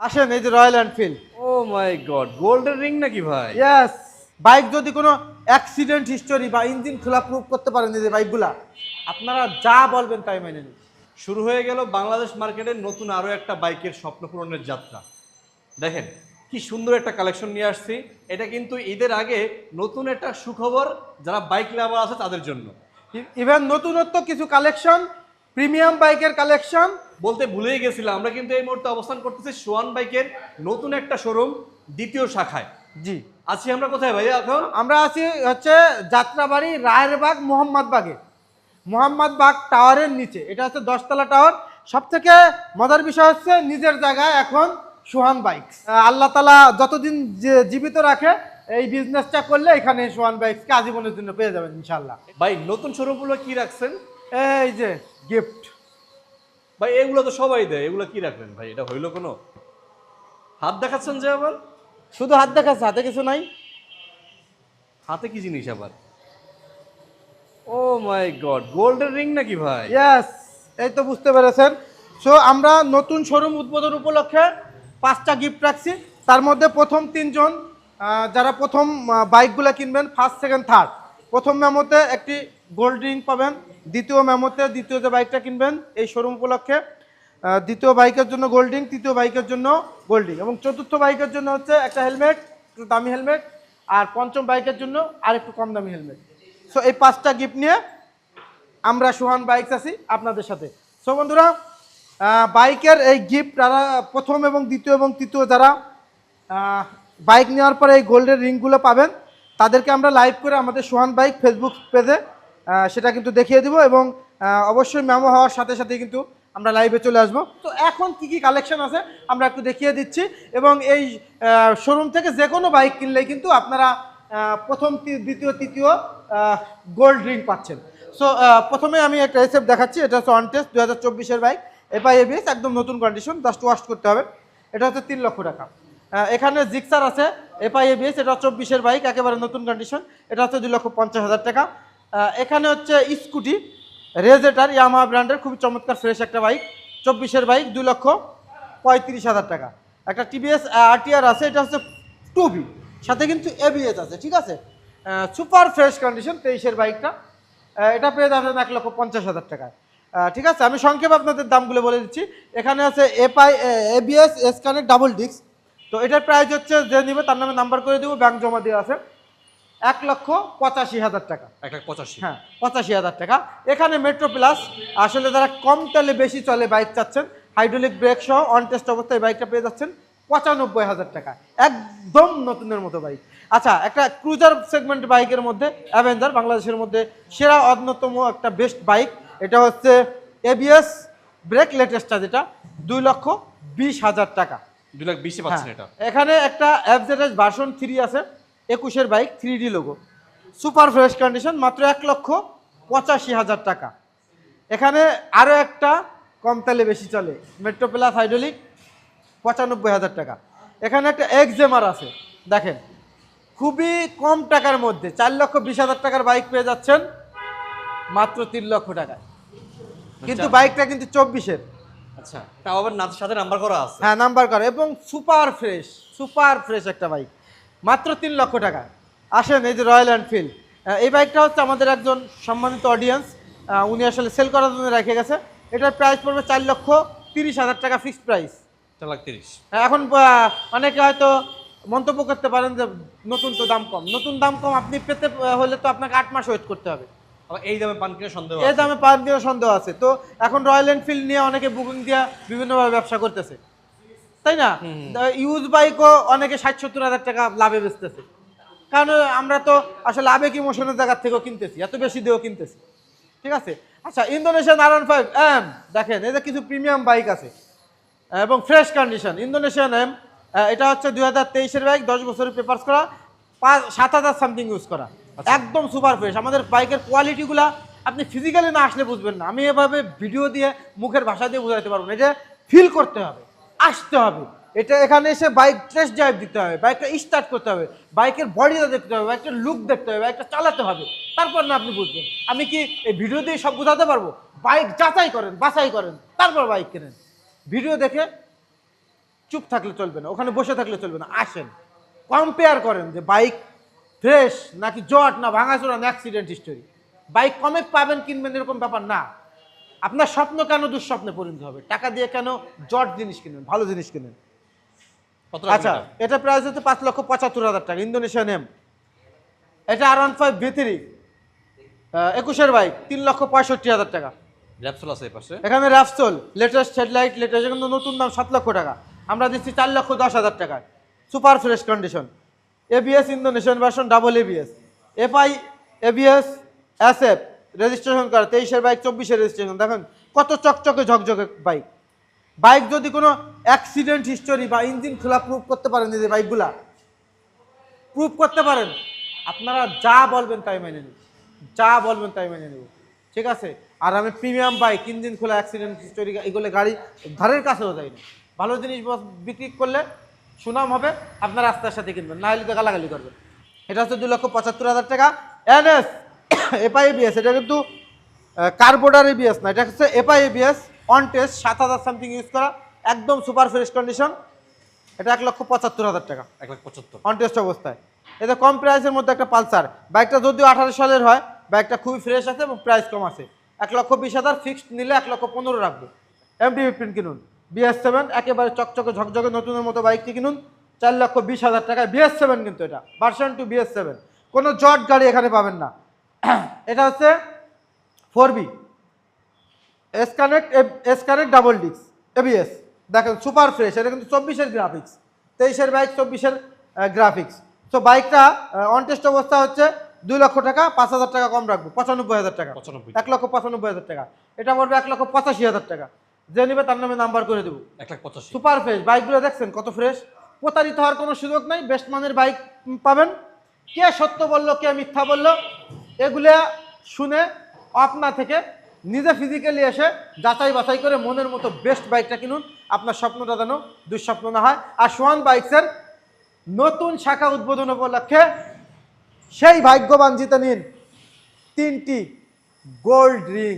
আসেন এই যে Royal Enfield oh my God golden ring নাকি ভাই? ইয়েস বাইক যদি কোনো অ্যাক্সিডেন্ট হিস্টোরি বা ইঞ্জিন খোলা প্রুফ করতে পারেন এই যে বাইকগুলা আপনারা যা বলবেন তাই মেনে নিন। শুরু হয়ে গেল বাংলাদেশ মার্কেটের নতুন আরও একটা বাইকের স্বপ্ন পূরণের যাত্রা। দেখেন কি সুন্দর একটা কালেকশন নিয়ে আসছি। এটা কিন্তু ঈদের আগে নতুন একটা সুখবর যারা বাইক লাভার আছে তাদের জন্য। ইভেন নতুনত্ব কিছু কালেকশন প্রিমিয়াম বাইকের কালেকশন বলতে ভুলেই গেছিলাম আমরা কিন্তু এই মুহূর্তে অবস্থান করতেছি সোয়ান বাইকের নতুন একটা শোরুম দ্বিতীয় শাখায়। জি। আছি আমরা কোথায় ভাইয়া এখন? আমরা আছি হচ্ছে যাত্রাবাড়ি রায়েরবাগ মোহাম্মদবাগে। মোহাম্মদবাগ টাওয়ারের নিচে। এটা হচ্ছে দশতলা টাওয়ার। সব থেকে মজার বিষয় হচ্ছে নিজের জায়গায় এখন সোহান বাইক। আল্লাহ তালা যতদিন যে- জীবিত রাখে এই বিজনেসটা করলে এখানে সোহান বাইকসকে আজীবনের জন্য পেয়ে যাবেন ইনশাল্লাহ ভাই নতুন শোরুমগুলো কি রাখছেন? এই যে গিফট ভাই এগুলো তো সবাই দেয়। এগুলো কি রাখলেন ভাই? এটা হইল কোনো? হাত দেখাচ্ছেন যে আবার? শুধু হাত দেখাচ্ছে হাতে কিছু নাই। হাতে কি জিনিস আবার? Oh my god golden ring নাকি ভাই? ইয়েস এই তো বুঝতে পেরেছেন। সো আমরা নতুন শোরুম উদ্বোধন উপলক্ষে পাঁচটা গিফট রাখছি। তার মধ্যে প্রথম তিনজন যারা প্রথম বাইকগুলো কিনবেন ফার্স্ট সেকেন্ড থার্ড প্রথম মেমোতে একটি গোল্ড রিং পাবেন। দ্বিতীয় মেমোতে দ্বিতীয় যে বাইকটা কিনবেন, এই শোরুম উপলক্ষে দ্বিতীয় বাইকের জন্য গোল্ডিং তৃতীয় বাইকের জন্য গোল্ডিং এবং চতুর্থ বাইকের জন্য হচ্ছে একটা হেলমেট দামি হেলমেট আর পঞ্চম বাইকের জন্য আর একটু কম দামি হেলমেট সো এই পাঁচটা গিফট নিয়ে আমরা সোহান বাইকস আছি আপনাদের সাথে। সো বন্ধুরা বাইকের এই গিফট যারা প্রথম এবং দ্বিতীয় এবং তৃতীয় যারা বাইক নেওয়ার পরে এই গোল্ডের রিংগুলো পাবেন, তাদেরকে আমরা লাইভ করে আমাদের সোহান বাইক ফেসবুক পেজে সেটা কিন্তু দেখিয়ে দিব এবং অবশ্যই মেমো হওয়ার সাথে সাথে কিন্তু আমরা লাইভে চলে আসব। তো এখন কি কি কালেকশন আছে আমরা একটু দেখিয়ে দিচ্ছি এবং এই শোরুম থেকে যে কোনো বাইক কিনলেই কিন্তু আপনারা প্রথম দ্বিতীয়, তৃতীয় গোল্ড রিং পাচ্ছেন। সো প্রথমে আমি একটা রেসেপ্ট দেখাচ্ছি, এটা হচ্ছে অনটেস্ট দু হাজার চব্বিশের বাইক এফআই এবিএস একদম নতুন কন্ডিশন জাস্ট ওয়াশ করতে হবে। এটা হচ্ছে তিন লক্ষ টাকা। এখানে জিক্সার আছে এফআই এবিএস এটা চব্বিশের বাইক একেবারে নতুন কন্ডিশন এটা হচ্ছে দুই লক্ষ পঞ্চাশ হাজার টাকা। এখানে হচ্ছে স্কুটি, রেজেটার ইয়ামাহা ব্র্যান্ডের, খুবই চমৎকার ফ্রেশ একটা বাইক চব্বিশের বাইক দুই লক্ষ পঁয়ত্রিশ হাজার টাকা। একটা টিভিএস আরটিআর আছে, এটা হচ্ছে টু বি সাথে কিন্তু এবিএস আছে, ঠিক আছে? সুপার ফ্রেশ কন্ডিশন তেইশের বাইকটা এটা পেয়ে যাবেন এক লক্ষ পঞ্চাশ হাজার টাকায়। ঠিক আছে, আমি সংক্ষেপে আপনাদের দামগুলো বলে দিচ্ছি। এখানে আছে এপআই এবিএস এসকানের ডাবল ডিস্ক তো এটার প্রাইস হচ্ছে যে নিবে, তার নামে নাম্বার করে দেবো ব্যাংক জমা দিয়ে আছে। এক লক্ষ পঁচাশি হাজার টাকা। এক লাখ পঁচাশি। হ্যাঁ পঁচাশি হাজার টাকা। এখানে মেট্রো প্লাস আসলে যারা কম তেলে বেশি চলে বাইক চাচ্ছেন হাইড্রোলিক ব্রেক সহ অন টেস্ট অবস্থায় বাইকটা পেয়ে যাচ্ছেন পঁচানব্বই হাজার টাকা। একদম নতুনের মতো বাইক। আচ্ছা একটা ক্রুজার সেগমেন্ট বাইকের মধ্যে অ্যাভেঞ্জার বাংলাদেশের মধ্যে সেরা অন্যতম একটা বেস্ট বাইক। এটা হচ্ছে এবিএস ব্রেক লেটেস্টটা যেটা দুই লক্ষ বিশ হাজার টাকা। দুই লাখ বিশে পাচ্ছেন এটা। হ্যাঁ, এখানে একটা অ্যাভজেডেস ভার্সন থ্রি আছে। একুশের bike three D logo super fresh condition মাত্র এক লক্ষ পঁচাশি হাজার টাকা। এখানে আরও একটা কম তেলে বেশি চলে মেট্রো প্লাস হাইড্রোলিক পঁচানব্বই হাজার টাকা। এখানে একটা এক্সেমার আছে দেখেন। খুবই কম টাকার মধ্যে চার লক্ষ বিশ হাজার টাকার বাইক পেয়ে যাচ্ছেন মাত্র তিন লক্ষ টাকায়। কিন্তু বাইকটা কিন্তু চব্বিশের। আচ্ছা তাও আবার সাথে নাম্বার করা আছে। হ্যাঁ নাম্বার করে। এবং সুপার ফ্রেশ সুপার ফ্রেশ একটা বাইক। মাত্র তিন লক্ষ টাকা। আসেন এই যে রয়্যাল এনফিল্ড এই বাইকটা হচ্ছে আমাদের একজন সম্মানিত অডিয়েন্স উনি আসলে সেল করার জন্য রেখে গেছে। এটার প্রাইস পড়বে চার লক্ষ তিরিশ হাজার টাকা ফিক্সড প্রাইস চার লাখ তিরিশ। এখন অনেকে হয়তো মন্তব্য করতে পারেন যে নতুন তো দাম কম। নতুন দাম কম আপনি পেতে হলে তো আপনাকে আট মাস ওয়েট করতে হবে। এই দামে পান কিনে সন্দেহ এই দামে পার দিয়ে সন্দেহ আছে। তো এখন রয়্যাল এনফিল্ড নিয়ে অনেকে বুকিং দিয়ে বিভিন্নভাবে ব্যবসা করতেছে। তাই না? ইউজ বাইকও অনেকে ষাট সত্তর হাজার টাকা লাভে বেচতেছে। কারণ আমরা তো আসলে আবেগ ইমোশনের জায়গা থেকেও কিনতেছি এত বেশি দিয়েও কিনতেছি। ঠিক আছে? আচ্ছা ইন্দোনেশিয়ান আর ফাইভ এম দেখেন এদের কিছু প্রিমিয়াম বাইক আছে এবং ফ্রেশ কন্ডিশন ইন্দোনেশিয়ান এম এটা হচ্ছে দুই হাজার তেইশের বাইক দশ বছরের পেপার্স করা পাঁচ সাত হাজার সামথিং ইউজ করা। একদম সুপার ফ্রেশ আমাদের বাইকের কোয়ালিটিগুলা আপনি ফিজিক্যালি না আসলে বুঝবেন না। আমি এভাবে ভিডিও দিয়ে মুখের ভাষা দিয়ে বোঝাতে পারব না। এটা ফিল করতে হবে। আসতে হবে। এটা এখানে এসে বাইক টেস্ট ড্রাইভ দিতে হবে বাইকটা স্টার্ট করতে হবে বাইকের বডিটা দেখতে হবে বাইকটার লুক দেখতে হবে বাইকটা চালাতে হবে। তারপর না আপনি বুঝবেন। আমি কি এই ভিডিও দিয়ে সব বোঝাতে পারব? বাইক যাচাই করেন, বাছাই করেন, তারপর বাইক কেনেন। ভিডিও দেখে চুপ থাকলে চলবে না, ওখানে বসে থাকলে চলবে না, আসেন। কম্পেয়ার করেন যে বাইক ফ্রেশ নাকি জট, না ভাঙাচোরা, না অ্যাক্সিডেন্ট হিস্টোরি বাইক কমে পাবেন, কিনবেন, এরকম ব্যাপার না। আপনার স্বপ্ন কেন দুঃস্বপ্নে পরিণত হবে? টাকা দিয়ে কেন জট জিনিস কিনবেন ভালো জিনিস কিনেন? আচ্ছা এটা? প্রাইস হচ্ছে পাঁচ লক্ষ পঁচাত্তর হাজার টাকা ইন্দোনেশিয়ান এম এটা আর ওয়ান ফাইভ ভিতরি একুশের বাইক তিন লক্ষ পঁয়ষট্টি হাজার টাকা। র্যাপসোল আছে পাশে? এখানে র্যাপসোল লেটেস্ট হেডলাইট লেটেস্ট কিন্তু নতুন দাম সাত লক্ষ টাকা। আমরা দিচ্ছি চার লক্ষ দশ হাজার টাকায়। Super fresh condition ABS Indonesian version double ABS FI ABS SF registration করা, তেইশের বাইক চব্বিশের রেজিস্ট্রেশন দেখেন, কত চকচকে, ঝকঝকে বাইক বাইক যদি কোনো অ্যাক্সিডেন্ট হিস্টোরি বা ইঞ্জিন খোলা প্রুভ করতে পারেন এই বাইকগুলা প্রুভ করতে পারেন। আপনারা যা বলবেন তাই মেনে নেব যা বলবেন তাই মেনে নেব ঠিক আছে? আর আমি প্রিমিয়াম বাইক ইঞ্জিন খোলা অ্যাক্সিডেন্ট হিস্টোরি এগুলো গাড়ি ধারের কাছেও যাই না। ভালো জিনিস বিক্রি করলে সুনাম হবে, আপনার রাস্তার সাথে কিনবেন। না হলে তো গালাগালি করবেন। এটা হচ্ছে দু লক্ষ পঁচাত্তর হাজার টাকা। এনএস এপাই এবিএস এটা কিন্তু কার্বোর্ডার এবিএস না এটা হচ্ছে এপাই এবিএস অন টেস্ট সাত হাজার সামথিং ইউজ করা একদম সুপার ফ্রেশ কন্ডিশন এটা এক লক্ষ পঁচাত্তর হাজার টাকা। এক লক্ষ পঁচাত্তর। অন টেস্ট অবস্থায়। এটা কম প্রাইসের মধ্যে একটা পালসার। বাইকটা যদিও আঠারো সালের হয় বাইকটা খুবই ফ্রেশ আছে এবং প্রাইস কম আছে। এক লক্ষ বিশ হাজার ফিক্সড নিলে এক লক্ষ পনেরো রাখব। এমটি ফিফটিন কিনুন বিএস সেভেন একেবারে চকচকে ঝকঝকে নতুনের মতো বাইকটি কিনুন চার লক্ষ বিশ হাজার টাকায়। বিএস সেভেন কিন্তু এটা ভার্সন টু বিএস সেভেন কোনো জট গাড়ি এখানে পাবেন না। এটা হচ্ছে four B. S connect S connect double ডিক্স এবিএস দেখেন সুপার ফ্রেশ এটা কিন্তু চব্বিশের গ্রাফিক্স তেইশের বাইক চব্বিশের গ্রাফিক্স তো বাইকটা অন টেস্ট অবস্থা হচ্ছে দুই লক্ষ টাকা পাঁচ হাজার টাকা কম রাখব পঁচানব্বই হাজার টাকা। পঁচানব্বই। এক লক্ষ পঁচানব্বই হাজার টাকা। এটা পড়বে এক লক্ষ পঁচাশি হাজার টাকা। যে নেবে তার নামে নাম্বার করে দেবো। এক লাখ পঁচাশি। সুপার ফ্রেশ বাইকগুলো দেখছেন কত ফ্রেশ প্রতারিত হওয়ার কোনো সুযোগ নাই বেস্ট মানের বাইক পাবেন। কে সত্য বলল কে মিথ্যা বলল? এগুলা শুনে আপনা থেকে নিজে ফিজিক্যালি এসে যাচাই বাছাই করে মনের মতো বেস্ট বাইকটা কিনুন। আপনার স্বপ্নটা যেন দুঃস্বপ্ন না হয়। আর সোয়ান বাইকসের নতুন শাখা উদ্বোধন উপলক্ষে সেই ভাগ্যবান জিতে নিন তিনটি গোল্ড রিং